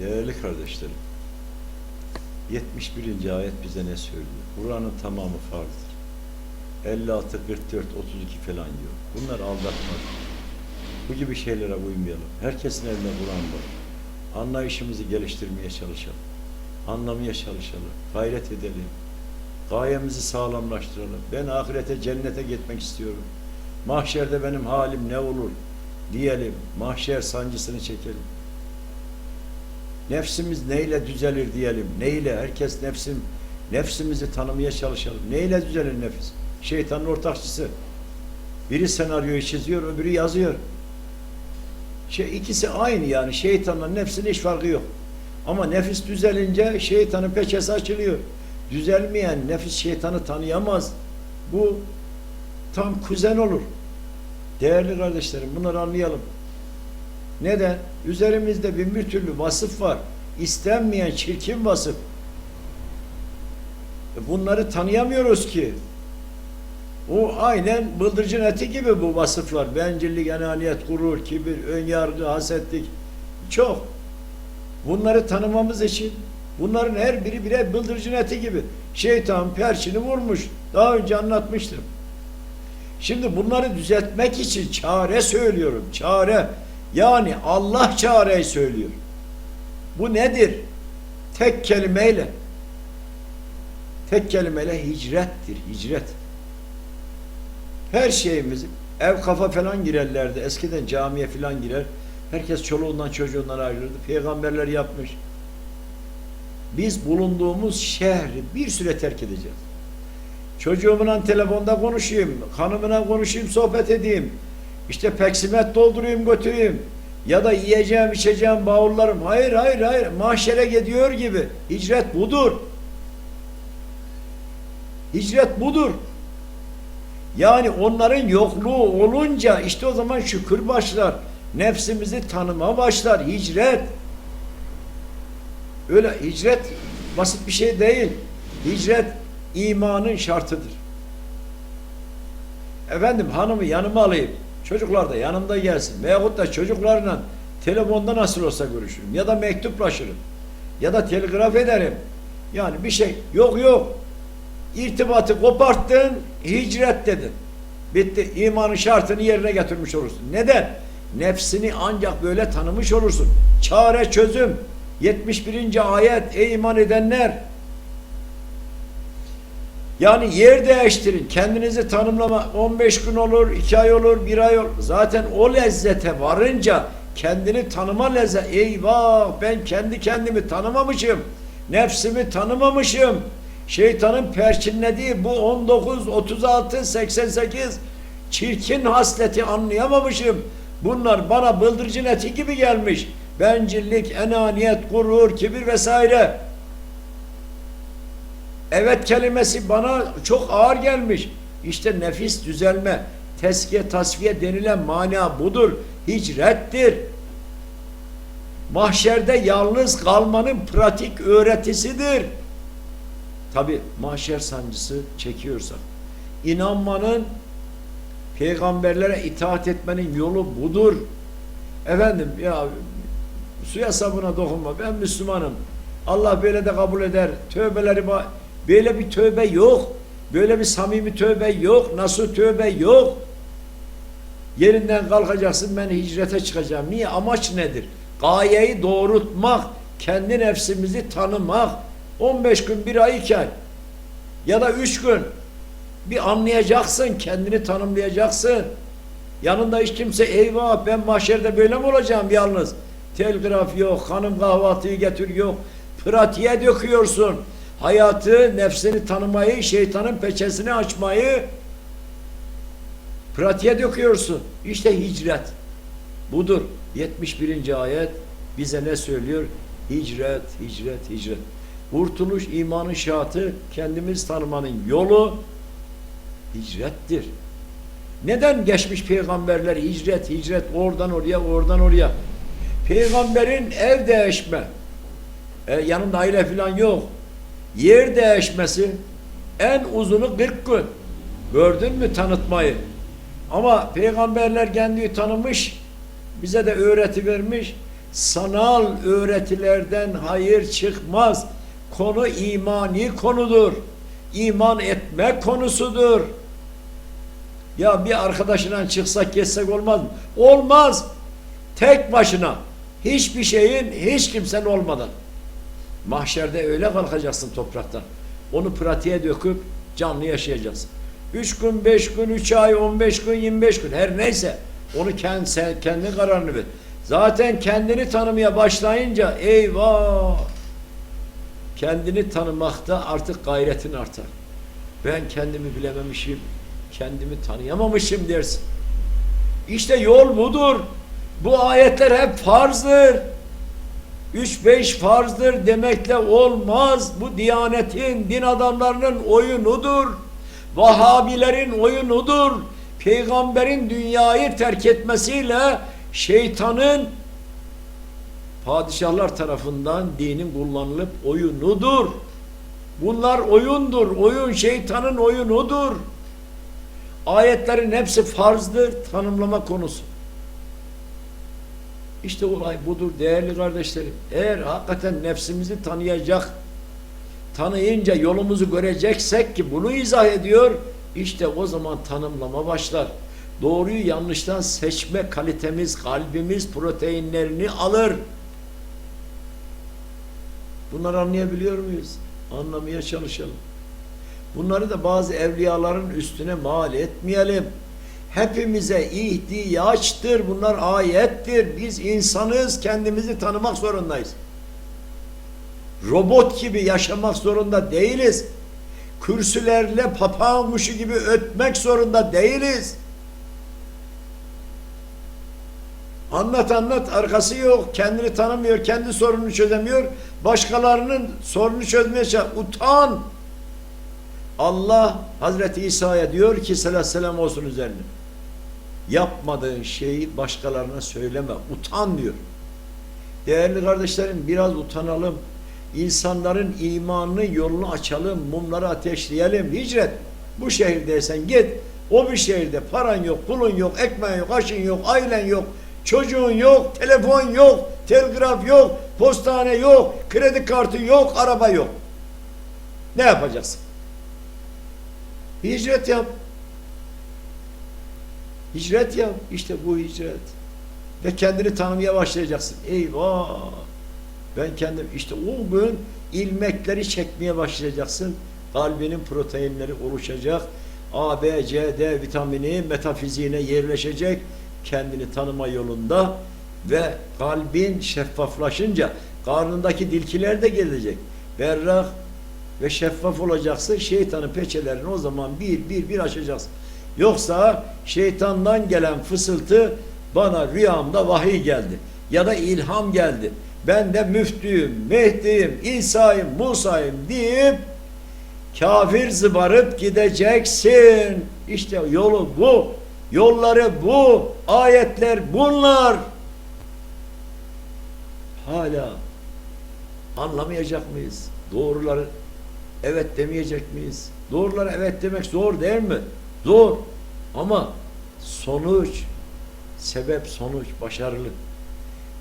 Değerli kardeşlerim, 71. ayet bize ne söylüyor? Kur'an'ın tamamı farzdır. 56, 44, 32 falan yok. Bunlar aldatmak. Bu gibi şeylere uymayalım. Herkesin elinde Kur'an var. Anlayışımızı geliştirmeye çalışalım. Anlamaya çalışalım. Gayret edelim. Gayemizi sağlamlaştıralım. Ben ahirete, cennete gitmek istiyorum. Mahşerde benim halim ne olur diyelim. Mahşer sancısını çekelim. Nefsimiz neyle düzelir diyelim. Neyle? Herkes nefsim, nefsimizi tanımaya çalışalım. Neyle düzelir nefis? Şeytanın ortakçısı. Biri senaryoyu çiziyor, öbürü yazıyor. Şey, ikisi aynı yani. Şeytanla nefsin hiç farkı yok. Ama nefis düzelince şeytanın peçesi açılıyor. Düzelmeyen nefis şeytanı tanıyamaz. Bu tam kuzen olur. Değerli kardeşlerim bunları anlayalım. Neden? Üzerimizde bin bir türlü vasıf var. İstenmeyen çirkin vasıf. E Bunları tanıyamıyoruz ki. O aynen bıldırcın eti gibi bu vasıflar. Bencillik, enaniyet, gurur, kibir, önyargı, hasetlik. Çok. Bunları tanımamız için bunların her biri birer bıldırcın eti gibi. Şeytan perçini vurmuş. Daha önce anlatmıştım. Şimdi bunları düzeltmek için çare söylüyorum. Çare. Yani Allah çareyi söylüyor. Bu nedir? Tek kelimeyle. Tek kelimeyle hicrettir. Hicret. Her şeyimizi ev kafa falan girerlerdi. Eskiden camiye falan girer. Herkes çoluğundan çocuğundan ayrılırdı. Peygamberler yapmış. Biz bulunduğumuz şehri bir süre terk edeceğiz. Çocuğumla telefonda konuşayım, hanımına konuşayım, sohbet edeyim. İşte peksimet doldurayım, götüreyim. Ya da yiyeceğim, içeceğim, bavullarım. Hayır, hayır, hayır. Mahşere gidiyor gibi. Hicret budur. Hicret budur. Yani onların yokluğu olunca işte o zaman şükür başlar. Nefsimizi tanıma başlar. Hicret. Öyle hicret basit bir şey değil. Hicret imanın şartıdır. Efendim hanımı yanıma alayım. Çocuklar da yanımda gelsin. Veyahut da çocuklarla telefonda nasıl olsa görüşürüm. Ya da mektuplaşırım. Ya da telgraf ederim. Yani bir şey yok yok. İrtibatı koparttın, hicret dedin. Bitti. İmanın şartını yerine getirmiş olursun. Neden? Nefsini ancak böyle tanımış olursun. Çare çözüm. 71. ayet ey iman edenler yani yer değiştirin. Kendinizi tanımlama 15 gün olur, 2 ay olur, 1 ay olur. Zaten o lezzete varınca kendini tanıma lezzet. Eyvah ben kendi kendimi tanımamışım. Nefsimi tanımamışım. Şeytanın perçinlediği bu 19, 36, 88 çirkin hasleti anlayamamışım. Bunlar bana bıldırcın eti gibi gelmiş. Bencillik, enaniyet, gurur, kibir vesaire. Evet kelimesi bana çok ağır gelmiş. İşte nefis düzelme, teskiye, tasfiye denilen mana budur. Hicrettir. Mahşerde yalnız kalmanın pratik öğretisidir. Tabi mahşer sancısı çekiyorsak, inanmanın, peygamberlere itaat etmenin yolu budur. Efendim ya suya sabuna dokunma ben Müslümanım. Allah böyle de kabul eder. Tövbeleri böyle bir tövbe yok. Böyle bir samimi tövbe yok. Nasıl tövbe yok. Yerinden kalkacaksın ben hicrete çıkacağım. Niye? Amaç nedir? Gayeyi doğrultmak, kendi nefsimizi tanımak. 15 gün, bir ay, iki ya da üç gün bir anlayacaksın, kendini tanımlayacaksın. Yanında hiç kimse eyvah ben mahşerde böyle mi olacağım yalnız? Telgraf yok, hanım kahvaltıyı getir yok. Pratiğe döküyorsun. Hayatı, nefsini tanımayı, şeytanın peçesini açmayı pratiğe döküyorsun. İşte hicret. Budur. 71. ayet bize ne söylüyor? Hicret, hicret, hicret. Kurtuluş imanın şartı kendimiz tanımanın yolu hicrettir. Neden geçmiş peygamberler hicret, hicret oradan oraya, oradan oraya? Peygamberin ev değişme, e, yanında aile falan yok. Yer değişmesi en uzunu 40 gün. Gördün mü tanıtmayı? Ama peygamberler kendini tanımış, bize de öğreti vermiş. sanal öğretilerden hayır çıkmaz. Konu imani konudur. İman etme konusudur. Ya bir arkadaşından çıksak geçsek olmaz mı? Olmaz. Tek başına. Hiçbir şeyin hiç kimsenin olmadan. Mahşerde öyle kalkacaksın topraktan. Onu pratiğe döküp canlı yaşayacaksın. Üç gün, beş gün, üç ay, on beş gün, yirmi beş gün her neyse onu kendi, kendi kararını ver. Zaten kendini tanımaya başlayınca eyvah kendini tanımakta artık gayretin artar. Ben kendimi bilememişim, kendimi tanıyamamışım dersin. İşte yol budur. Bu ayetler hep farzdır. Üç beş farzdır demekle olmaz. Bu diyanetin, din adamlarının oyunudur. Vahabilerin oyunudur. Peygamberin dünyayı terk etmesiyle şeytanın padişahlar tarafından dinin kullanılıp oyunudur. Bunlar oyundur. Oyun şeytanın oyunudur. Ayetlerin hepsi farzdır. Tanımlama konusu. İşte olay budur değerli kardeşlerim. Eğer hakikaten nefsimizi tanıyacak, tanıyınca yolumuzu göreceksek ki bunu izah ediyor, işte o zaman tanımlama başlar. Doğruyu yanlıştan seçme kalitemiz, kalbimiz proteinlerini alır. Bunları anlayabiliyor muyuz? Anlamaya çalışalım. Bunları da bazı evliyaların üstüne mal etmeyelim. Hepimize ihtiyaçtır. Bunlar ayettir. Biz insanız. Kendimizi tanımak zorundayız. Robot gibi yaşamak zorunda değiliz. Kürsülerle papağan gibi ötmek zorunda değiliz. Anlat anlat arkası yok. Kendini tanımıyor. Kendi sorununu çözemiyor. Başkalarının sorununu çözmeye çalışıyor. Utan. Allah Hazreti İsa'ya diyor ki selam olsun üzerine. Yapmadığın şeyi başkalarına söyleme. Utan diyor. Değerli kardeşlerim biraz utanalım. İnsanların imanını yolunu açalım. Mumları ateşleyelim. Hicret. Bu şehirdeysen git. O bir şehirde paran yok, pulun yok, ekmeğin yok, aşın yok, ailen yok, çocuğun yok, telefon yok, telgraf yok, postane yok, kredi kartı yok, araba yok. Ne yapacaksın? Hicret yap. Hicret yap. İşte bu hicret. Ve kendini tanımaya başlayacaksın. Eyvah! Ben kendim işte o gün ilmekleri çekmeye başlayacaksın. Kalbinin proteinleri oluşacak. A, B, C, D vitamini metafiziğine yerleşecek. Kendini tanıma yolunda ve kalbin şeffaflaşınca karnındaki dilkiler de gelecek. Berrak ve şeffaf olacaksın. Şeytanın peçelerini o zaman bir bir bir açacaksın. Yoksa şeytandan gelen fısıltı bana rüyamda vahiy geldi. Ya da ilham geldi. Ben de müftüyüm, Mehdi'yim, İsa'yım, Musa'yım deyip kafir zıbarıp gideceksin. İşte yolu bu. Yolları bu. Ayetler bunlar. Hala anlamayacak mıyız? Doğruları evet demeyecek miyiz? Doğrulara evet demek zor değil mi? Zor. Ama sonuç, sebep sonuç başarılı.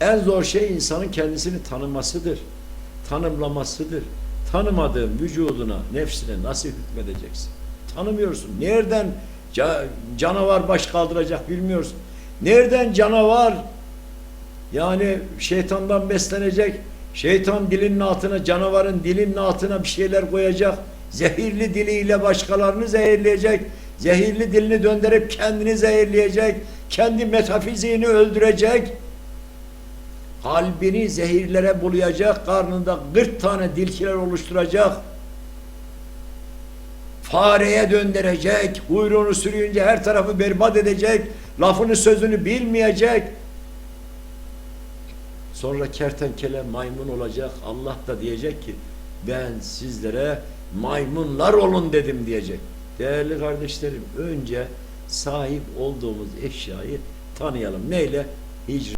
En zor şey insanın kendisini tanımasıdır. Tanımlamasıdır. Tanımadığın vücuduna, nefsine nasıl hükmedeceksin? Tanımıyorsun. Nereden ca canavar baş kaldıracak bilmiyorsun. Nereden canavar yani şeytandan beslenecek, şeytan dilinin altına, canavarın dilinin altına bir şeyler koyacak, zehirli diliyle başkalarını zehirleyecek, zehirli dilini döndürüp kendini zehirleyecek, kendi metafiziğini öldürecek, kalbini zehirlere bulayacak, karnında 40 tane dilkiler oluşturacak, fareye döndürecek, kuyruğunu sürüyünce her tarafı berbat edecek, lafını sözünü bilmeyecek, sonra kertenkele maymun olacak, Allah da diyecek ki ben sizlere maymunlar olun dedim diyecek. Değerli kardeşlerim önce sahip olduğumuz eşyayı tanıyalım. Neyle? Hicret.